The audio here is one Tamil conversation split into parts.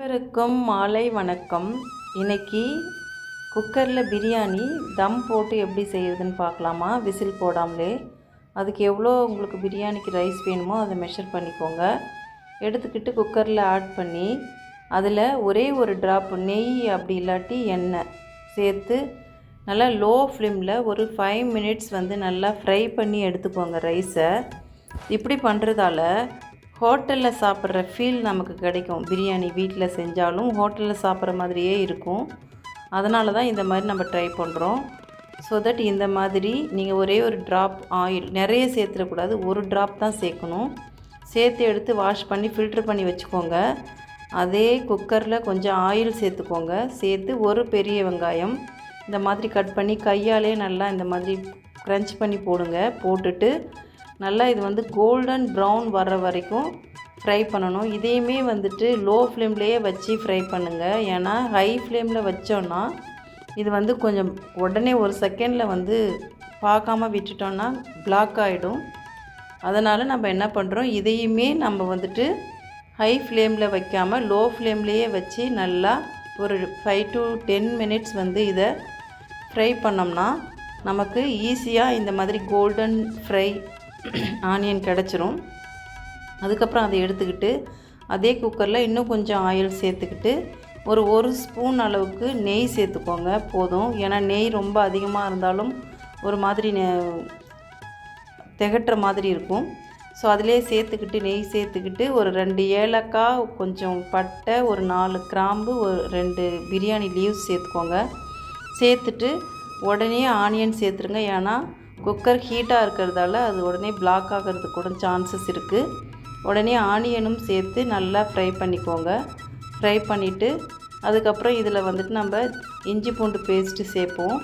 அனைவருக்கும் மாலை வணக்கம். இன்னைக்கு குக்கரில் பிரியாணி தம் போட்டு எப்படி செய்கிறதுன்னு பார்க்கலாமா? விசில் போடாமலே. அதுக்கு எவ்வளோ உங்களுக்கு பிரியாணிக்கு ரைஸ் வேணுமோ அதை மெஷர் பண்ணிக்கோங்க. எடுத்துக்கிட்டு குக்கரில் ஆட் பண்ணி அதில் ஒரே ஒரு ட்ராப் நெய் அப்படி இல்லாட்டி எண்ணெய் சேர்த்து நல்லா லோ ஃப்ளேமில் ஒரு ஃபைவ் மினிட்ஸ் வந்து நல்லா ஃப்ரை பண்ணி எடுத்துக்கோங்க ரைஸை இப்படி பண்ணுறதால ஹோட்டலில் சாப்பிட்ற ஃபீல் நமக்கு கிடைக்கும். பிரியாணி வீட்டில் செஞ்சாலும் ஹோட்டலில் சாப்பிட்ற மாதிரியே இருக்கும். அதனால தான் இந்த மாதிரி நம்ம ட்ரை பண்ணுறோம் ஸோ தட் இந்த மாதிரி நீங்கள் ஒரே ஒரு ட்ராப் ஆயில் நிறைய சேர்த்துடக்கூடாது. ஒரு ட்ராப் தான் சேர்க்கணும். சேர்த்து எடுத்து வாஷ் பண்ணி ஃபில்ட்ரு பண்ணி வச்சுக்கோங்க. அதே குக்கரில் கொஞ்சம் ஆயில் சேர்த்துக்கோங்க. சேர்த்து ஒரு பெரிய வெங்காயம் இந்த மாதிரி கட் பண்ணி கையாலே நல்லா இந்த மாதிரி க்ரன்ச் பண்ணி போடுங்க. போட்டுட்டு நல்லா இது வந்து கோல்டன் ப்ரௌன் வர்ற வரைக்கும் ஃப்ரை பண்ணணும். இதையுமே வந்துட்டு லோ ஃப்ளேம்லேயே வச்சு ஃப்ரை பண்ணுங்கள் ஏன்னா ஹை ஃப்ளேமில் வச்சோன்னா இது வந்து கொஞ்சம் உடனே ஒரு செகண்டில் வந்து பார்க்காம விட்டுட்டோன்னா பிளாக் ஆகிடும் அதனால் நம்ம என்ன பண்ணுறோம் இதையுமே நம்ம வந்துட்டு ஹை ஃப்ளேமில் வைக்காமல் லோ ஃப்ளேம்லேயே வச்சு நல்லா ஒரு ஃபைவ் டு டென் மினிட்ஸ் வந்து இதை ஃப்ரை பண்ணோம்னா நமக்கு ஈஸியாக இந்த மாதிரி கோல்டன் ஃப்ரை ஆனியன் கிடச்சிரும். அதுக்கப்புறம் அதை எடுத்துக்கிட்டு அதே குக்கரில் இன்னும் கொஞ்சம் ஆயில் சேர்த்துக்கிட்டு ஒரு ஒரு ஸ்பூன் அளவுக்கு நெய் சேர்த்துக்கோங்க போதும். ஏன்னா நெய் ரொம்ப அதிகமாக இருந்தாலும் ஒரு மாதிரி நெ- திகட்டுற மாதிரி இருக்கும். ஸோ அதிலே சேர்த்துக்கிட்டு நெய் சேர்த்துக்கிட்டு ஒரு ரெண்டு ஏலக்காய் கொஞ்சம் பட்டை ஒரு நாலு கிராம்பு ஒரு ரெண்டு பிரியாணி லீவ்ஸ் சேர்த்துக்கோங்க. சேர்த்துட்டு உடனே ஆனியன் சேர்த்துருங்க. ஏன்னா குக்கர் ஹீட்டாக இருக்கிறதால அது உடனே பிளாக் ஆகிறதுக்கு கூட சான்சஸ் இருக்குது உடனே ஆனியனும் சேர்த்து நல்லா ஃப்ரை பண்ணிக்கோங்க. ஃப்ரை பண்ணிவிட்டு அதுக்கப்புறம் இதில் வந்துட்டு நம்ம இஞ்சி பூண்டு பேஸ்ட்டு சேர்ப்போம்.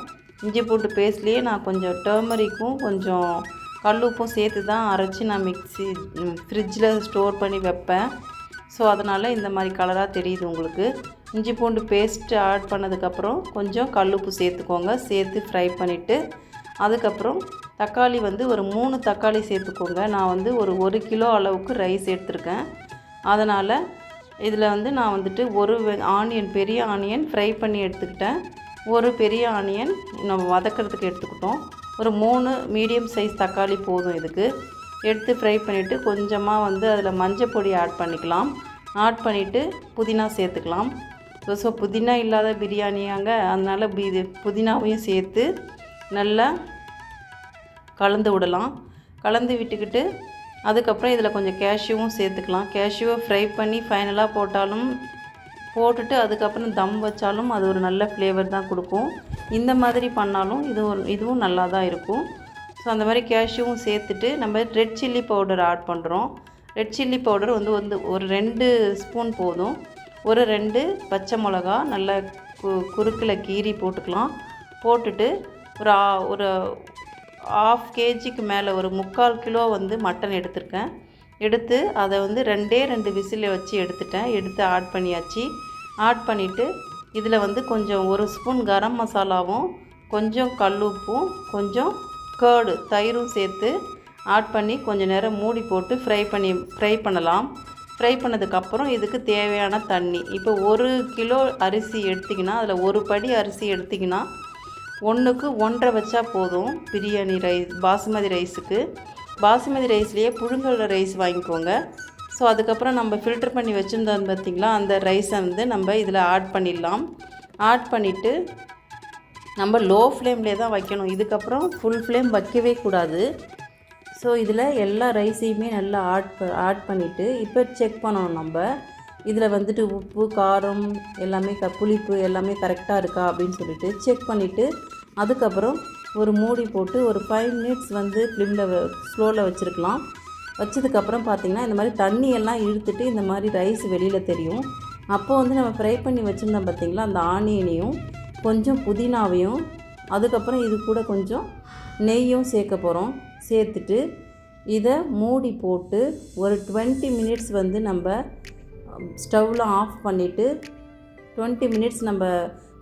இஞ்சி பூண்டு பேஸ்ட்லேயே நான் கொஞ்சம் டர்மரிக்கும் கொஞ்சம் கல்லுப்பும் சேர்த்து தான் அரைச்சி நான் மிக்ஸி ஃப்ரிட்ஜில் ஸ்டோர் பண்ணி வைப்பேன். ஸோ அதனால் இந்த மாதிரி கலராக தெரியுது உங்களுக்கு. இஞ்சி பூண்டு பேஸ்ட்டு ஆட் பண்ணதுக்கப்புறம் கொஞ்சம் கல்லுப்பு சேர்த்துக்கோங்க. சேர்த்து ஃப்ரை பண்ணிவிட்டு அதுக்கப்புறம் தக்காளி வந்து ஒரு மூணு தக்காளி சேர்த்துக்கோங்க. நான் வந்து ஒரு ஒரு கிலோ அளவுக்கு ரைஸ் எடுத்திருக்கேன். அதனால் இதில் வந்து நான் வந்துட்டு ஒரு ஆனியன் பெரிய ஆனியன் ஃப்ரை பண்ணி எடுத்துக்கிட்டேன். ஒரு பெரிய ஆனியன் நம்ம வதக்கிறதுக்கு எடுத்துக்கிட்டோம். ஒரு மூணு மீடியம் சைஸ் தக்காளி போதும் இதுக்கு. எடுத்து ஃப்ரை பண்ணிவிட்டு கொஞ்சமாக வந்து அதில் மஞ்சள் பொடி ஆட் பண்ணிக்கலாம். ஆட் பண்ணிவிட்டு புதினா சேர்த்துக்கலாம். ஸோ புதினா இல்லாத பிரியாணியாங்க. அதனால் இது புதினாவையும் சேர்த்து நல்லா கலந்து விடலாம். கலந்து விட்டுக்கிட்டு அதுக்கப்புறம் இதில் கொஞ்சம் கேஷ்யூவும் சேர்த்துக்கலாம். கேஷ்யூவை ஃப்ரை பண்ணி ஃபைனலாக போட்டாலும் போட்டுட்டு அதுக்கப்புறம் தம் வச்சாலும் அது ஒரு நல்ல ஃப்ளேவர் தான் கொடுக்கும். இந்த மாதிரி பண்ணாலும் இது ஒரு இதுவும் நல்லா தான் இருக்கும். ஸோ அந்த மாதிரி கேஷ்யூவும் சேர்த்துட்டு நம்ம ரெட் சில்லி பவுடர் ஆட் பண்ணுறோம் ரெட் சில்லி பவுடர் வந்து வந்து ஒரு ரெண்டு ஸ்பூன் போதும். ஒரு ரெண்டு பச்சை மிளகா நல்லா கு குறுக்கில் கீறி போட்டுக்கலாம். போட்டுட்டு ஒரு ஒரு ஆஃப் கேஜிக்கு மேலே ஒரு முக்கால் கிலோ வந்து மட்டன் எடுத்திருக்கேன். எடுத்து அதை வந்து ரெண்டே ரெண்டு விசில் வச்சு எடுத்துட்டேன். எடுத்து ஆட் பண்ணியாச்சு. ஆட் பண்ணிவிட்டு இதில் வந்து கொஞ்சம் ஒரு ஸ்பூன் கரம் மசாலாவும் கொஞ்சம் கல்லுப்பும் கொஞ்சம் கேர்டு தயிரும் சேர்த்து ஆட் பண்ணி கொஞ்சம் நேரம் மூடி போட்டு ஃப்ரை பண்ணி ஃப்ரை பண்ணலாம். ஃப்ரை பண்ணதுக்கப்புறம் இதுக்கு தேவையான தண்ணி. இப்போ ஒரு கிலோ அரிசி எடுத்திங்கன்னா அதில் ஒரு படி அரிசி எடுத்திங்கன்னா ஒன்றுக்கு ஒன்றரை வச்சா போதும் பிரியாணி ரைஸ் பாசுமதி ரைஸுக்கு. பாசுமதி ரைஸ்லேயே புழுங்கல் ரைஸ் வாங்கிக்கோங்க. ஸோ அதுக்கப்புறம் நம்ம ஃபில்டர் பண்ணி வச்சுருந்தோம் பார்த்திங்களா அந்த ரைஸை வந்து நம்ம இதில் ஆட் பண்ணிடலாம். ஆட் பண்ணிவிட்டு நம்ம லோ ஃப்ளேம்லேயே தான் வைக்கணும். இதுக்கப்புறம் ஃபுல் ஃப்ளேம் வைக்கவே கூடாது. ஸோ இதில் எல்லா ரைஸையுமே நல்லா ஆட் ப ஆட் பண்ணிவிட்டு இப்போ செக் பண்ணணும் நம்ம. இதில் வந்துட்டு உப்பு காரம் எல்லாமே க புளிப்பு எல்லாமே கரெக்டாக இருக்கா அப்படின்னு சொல்லிட்டு செக் பண்ணிவிட்டு அதுக்கப்புறம் ஒரு மூடி போட்டு ஒரு ஃபைவ் மினிட்ஸ் வந்து ஃப்ளிமில் ஸ்லோவில் வச்சுருக்கலாம். வச்சதுக்கப்புறம் பார்த்திங்கன்னா இந்த மாதிரி தண்ணி எல்லாம் இழுத்துட்டு இந்த மாதிரி ரைஸ் வெளியில் தெரியும். அப்போது வந்து நம்ம ஃப்ரை பண்ணி வச்சுருந்தோம் பார்த்திங்களா அந்த ஆனியனையும் கொஞ்சம் புதினாவையும் அதுக்கப்புறம் இது கூட கொஞ்சம் நெய்யும் சேர்க்க போகிறோம் சேர்த்துட்டு இதை மூடி போட்டு ஒரு டுவெண்ட்டி மினிட்ஸ் வந்து நம்ம ஸ்டவ்வில் ஆஃப் பண்ணிவிட்டு டுவெண்ட்டி மினிட்ஸ் நம்ம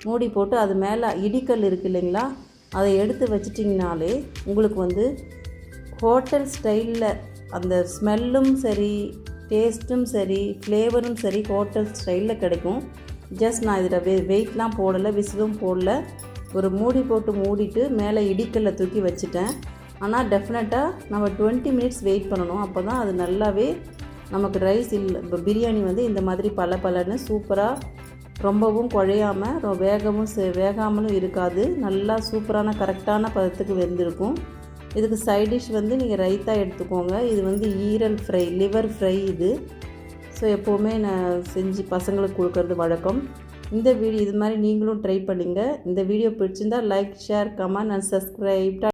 மூடி போட்டு அது மேலே இடிக்கல் இருக்கு இல்லைங்களா? அதை எடுத்து வச்சிட்டிங்கனாலே உங்களுக்கு வந்து ஹோட்டல் ஸ்டைலில் அந்த ஸ்மெல்லும் சரி டேஸ்ட்டும் சரி ஃப்ளேவரும் சரி ஹோட்டல் ஸ்டைலில் கிடைக்கும். ஜஸ்ட் நான் இதில் வெ வெயிட்லாம் போடலை விசிலும் போடல. ஒரு மூடி போட்டு மூடிட்டு மேலே இடிக்கல்ல தூக்கி வச்சுட்டேன். ஆனால் டெஃபினட்டாக நம்ம டுவெண்ட்டி மினிட்ஸ் வெயிட் பண்ணணும். அப்போ தான் அது நல்லாவே நமக்கு ரைஸ் இல்லை இப்போ பிரியாணி வந்து இந்த மாதிரி பல பலன்னு சூப்பராக ரொம்பவும் குழையாமல் ரொ- வேகவும் வேகாமலும் இருக்காது. நல்லா சூப்பரான கரெக்டான பதத்துக்கு வெந்திருக்கும். இதுக்கு சைட் டிஷ் வந்து நீங்கள் ரைத்தா எடுத்துக்கோங்க. இது வந்து ஈரல் ஃப்ரை லிவர் ஃப்ரை இது. ஸோ எப்போவுமே நான் செஞ்சு பசங்களுக்கு கொடுக்கறது வழக்கம். இந்த வீடியோ இது மாதிரி நீங்களும் ட்ரை பண்ணுங்கள் இந்த வீடியோ பிடிச்சிருந்தால் like share comment and subscribe